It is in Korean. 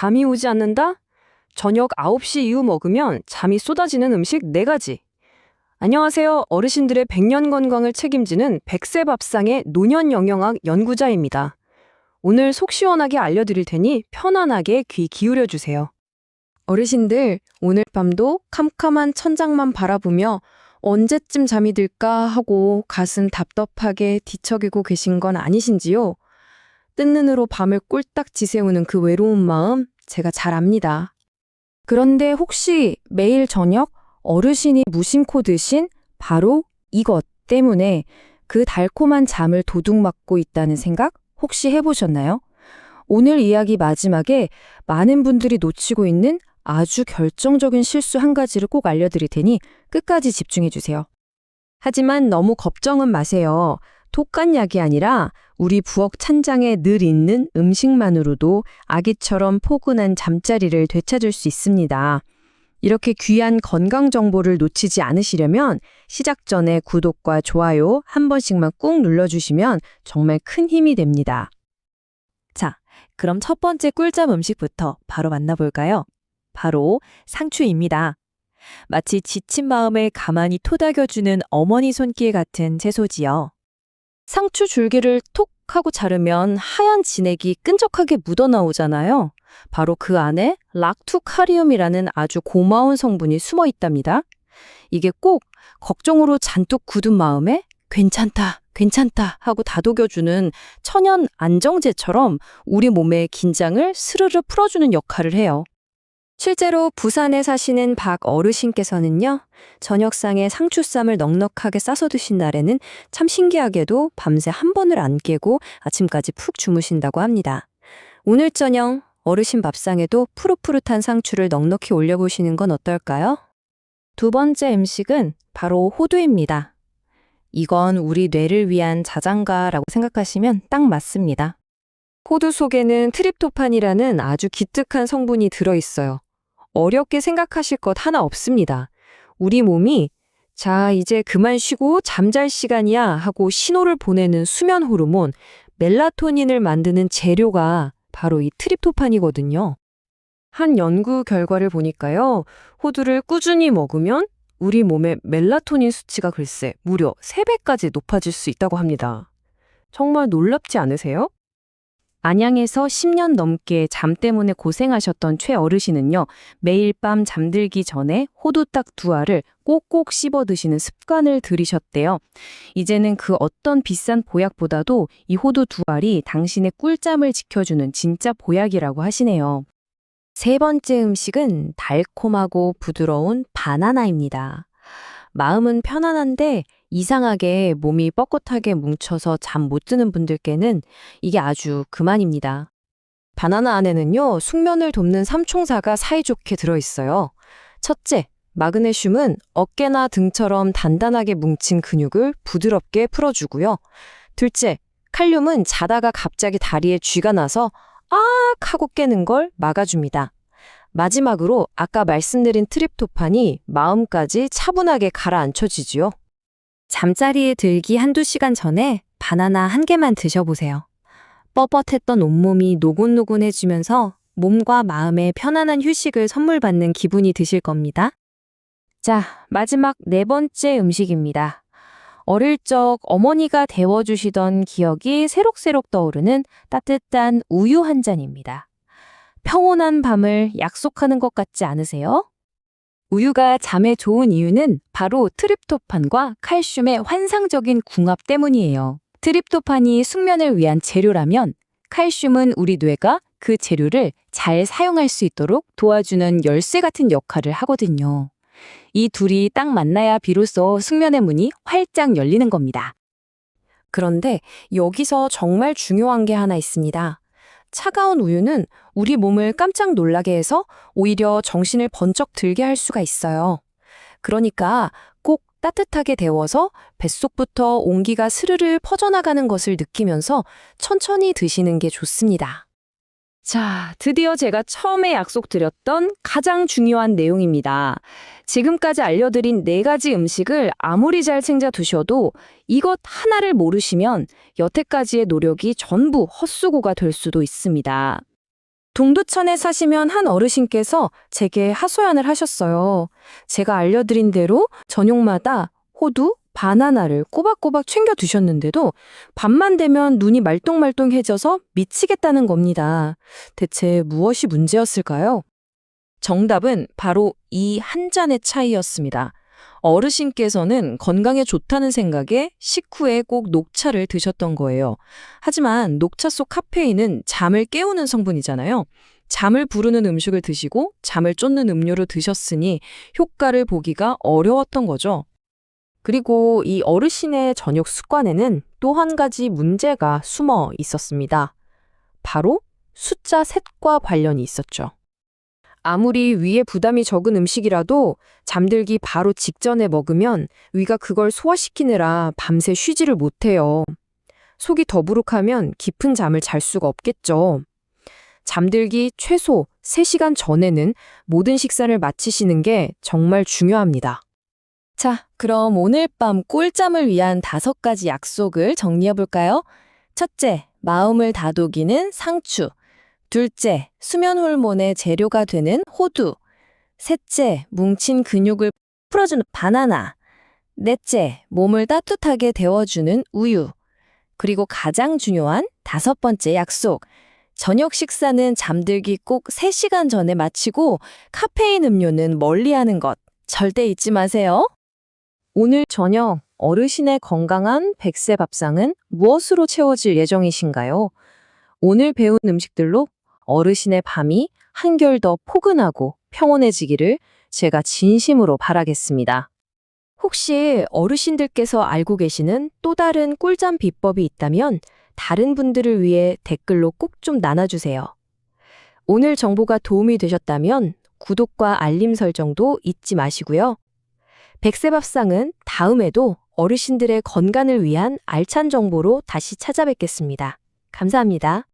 잠이 오지 않는다? 저녁 9시 이후 먹으면 잠이 쏟아지는 음식 4가지. 안녕하세요. 어르신들의 백년 건강을 책임지는 백세 밥상의 노년 영양학 연구자입니다. 오늘 속 시원하게 알려드릴 테니 편안하게 귀 기울여 주세요. 어르신들, 오늘 밤도 캄캄한 천장만 바라보며 언제쯤 잠이 들까 하고 가슴 답답하게 뒤척이고 계신 건 아니신지요? 뜬 눈으로 밤을 꼴딱 지새우는 그 외로운 마음 제가 잘 압니다. 그런데 혹시 매일 저녁 어르신이 무심코 드신 바로 이것 때문에 그 달콤한 잠을 도둑맞고 있다는 생각 혹시 해보셨나요? 오늘 이야기 마지막에 많은 분들이 놓치고 있는 아주 결정적인 실수 한 가지를 꼭 알려드릴 테니 끝까지 집중해주세요. 하지만 너무 걱정은 마세요. 독간약이 아니라 우리 부엌 찬장에 늘 있는 음식만으로도 아기처럼 포근한 잠자리를 되찾을 수 있습니다. 이렇게 귀한 건강 정보를 놓치지 않으시려면 시작 전에 구독과 좋아요 한 번씩만 꾹 눌러주시면 정말 큰 힘이 됩니다. 자, 그럼 첫 번째 꿀잠 음식부터 바로 만나볼까요? 바로 상추입니다. 마치 지친 마음을 가만히 토닥여주는 어머니 손길 같은 채소지요. 상추 줄기를 톡 하고 자르면 하얀 진액이 끈적하게 묻어나오잖아요. 바로 그 안에 락투카리움이라는 아주 고마운 성분이 숨어 있답니다. 이게 꼭 걱정으로 잔뜩 굳은 마음에 괜찮다, 괜찮다 하고 다독여주는 천연 안정제처럼 우리 몸의 긴장을 스르르 풀어주는 역할을 해요. 실제로 부산에 사시는 박 어르신께서는요, 저녁상에 상추쌈을 넉넉하게 싸서 드신 날에는 참 신기하게도 밤새 한 번을 안 깨고 아침까지 푹 주무신다고 합니다. 오늘 저녁 어르신 밥상에도 푸릇푸릇한 상추를 넉넉히 올려보시는 건 어떨까요? 두 번째 음식은 바로 호두입니다. 이건 우리 뇌를 위한 자장가라고 생각하시면 딱 맞습니다. 호두 속에는 트립토판이라는 아주 기특한 성분이 들어있어요. 어렵게 생각하실 것 하나 없습니다. 우리 몸이 자, 이제 그만 쉬고 잠잘 시간이야 하고 신호를 보내는 수면 호르몬 멜라토닌을 만드는 재료가 바로 이 트립토판이거든요. 한 연구 결과를 보니까요. 호두를 꾸준히 먹으면 우리 몸의 멜라토닌 수치가 글쎄 무려 3배까지 높아질 수 있다고 합니다. 정말 놀랍지 않으세요? 안양에서 10년 넘게 잠 때문에 고생하셨던 최 어르신은요, 매일 밤 잠들기 전에 호두 딱 두 알을 꼭꼭 씹어 드시는 습관을 들이셨대요. 이제는 그 어떤 비싼 보약보다도 이 호두 두 알이 당신의 꿀잠을 지켜주는 진짜 보약이라고 하시네요. 세 번째 음식은 달콤하고 부드러운 바나나입니다. 마음은 편안한데 이상하게 몸이 뻣뻣하게 뭉쳐서 잠 못 드는 분들께는 이게 아주 그만입니다. 바나나 안에는요, 숙면을 돕는 삼총사가 사이좋게 들어있어요. 첫째, 마그네슘은 어깨나 등처럼 단단하게 뭉친 근육을 부드럽게 풀어주고요. 둘째, 칼륨은 자다가 갑자기 다리에 쥐가 나서 악 하고 깨는 걸 막아줍니다. 마지막으로 아까 말씀드린 트립토판이 마음까지 차분하게 가라앉혀지지요. 잠자리에 들기 한두 시간 전에 바나나 한 개만 드셔보세요. 뻣뻣했던 온몸이 노곤노곤해지면서 몸과 마음에 편안한 휴식을 선물 받는 기분이 드실 겁니다. 자, 마지막 네 번째 음식입니다. 어릴 적 어머니가 데워주시던 기억이 새록새록 떠오르는 따뜻한 우유 한 잔입니다. 평온한 밤을 약속하는 것 같지 않으세요? 우유가 잠에 좋은 이유는 바로 트립토판과 칼슘의 환상적인 궁합 때문이에요. 트립토판이 숙면을 위한 재료라면 칼슘은 우리 뇌가 그 재료를 잘 사용할 수 있도록 도와주는 열쇠 같은 역할을 하거든요. 이 둘이 딱 만나야 비로소 숙면의 문이 활짝 열리는 겁니다. 그런데 여기서 정말 중요한 게 하나 있습니다. 차가운 우유는 우리 몸을 깜짝 놀라게 해서 오히려 정신을 번쩍 들게 할 수가 있어요. 그러니까 꼭 따뜻하게 데워서 뱃속부터 온기가 스르르 퍼져나가는 것을 느끼면서 천천히 드시는 게 좋습니다. 자, 드디어 제가 처음에 약속드렸던 가장 중요한 내용입니다. 지금까지 알려드린 네 가지 음식을 아무리 잘 챙겨 두셔도 이것 하나를 모르시면 여태까지의 노력이 전부 헛수고가 될 수도 있습니다. 동두천에 사시면 한 어르신께서 제게 하소연을 하셨어요. 제가 알려드린 대로 저녁마다 호두, 바나나를 꼬박꼬박 챙겨 두셨는데도 밤만 되면 눈이 말똥말똥해져서 미치겠다는 겁니다. 대체 무엇이 문제였을까요? 정답은 바로 이 한 잔의 차이였습니다. 어르신께서는 건강에 좋다는 생각에 식후에 꼭 녹차를 드셨던 거예요. 하지만 녹차 속 카페인은 잠을 깨우는 성분이잖아요. 잠을 부르는 음식을 드시고 잠을 쫓는 음료를 드셨으니 효과를 보기가 어려웠던 거죠. 그리고 이 어르신의 저녁 습관에는 또 한 가지 문제가 숨어 있었습니다. 바로 숫자 셋과 관련이 있었죠. 아무리 위에 부담이 적은 음식이라도 잠들기 바로 직전에 먹으면 위가 그걸 소화시키느라 밤새 쉬지를 못해요. 속이 더부룩하면 깊은 잠을 잘 수가 없겠죠. 잠들기 최소 3시간 전에는 모든 식사를 마치시는 게 정말 중요합니다. 자, 그럼 오늘 밤 꿀잠을 위한 다섯 가지 약속을 정리해 볼까요? 첫째, 마음을 다독이는 상추. 둘째, 수면 호르몬의 재료가 되는 호두. 셋째, 뭉친 근육을 풀어주는 바나나. 넷째, 몸을 따뜻하게 데워주는 우유. 그리고 가장 중요한 다섯 번째 약속. 저녁 식사는 잠들기 꼭 3시간 전에 마치고 카페인 음료는 멀리 하는 것 절대 잊지 마세요. 오늘 저녁 어르신의 건강한 백세 밥상은 무엇으로 채워질 예정이신가요? 오늘 배운 음식들로 어르신의 밤이 한결 더 포근하고 평온해지기를 제가 진심으로 바라겠습니다. 혹시 어르신들께서 알고 계시는 또 다른 꿀잠 비법이 있다면 다른 분들을 위해 댓글로 꼭 좀 나눠주세요. 오늘 정보가 도움이 되셨다면 구독과 알림 설정도 잊지 마시고요. 백세밥상은 다음에도 어르신들의 건강을 위한 알찬 정보로 다시 찾아뵙겠습니다. 감사합니다.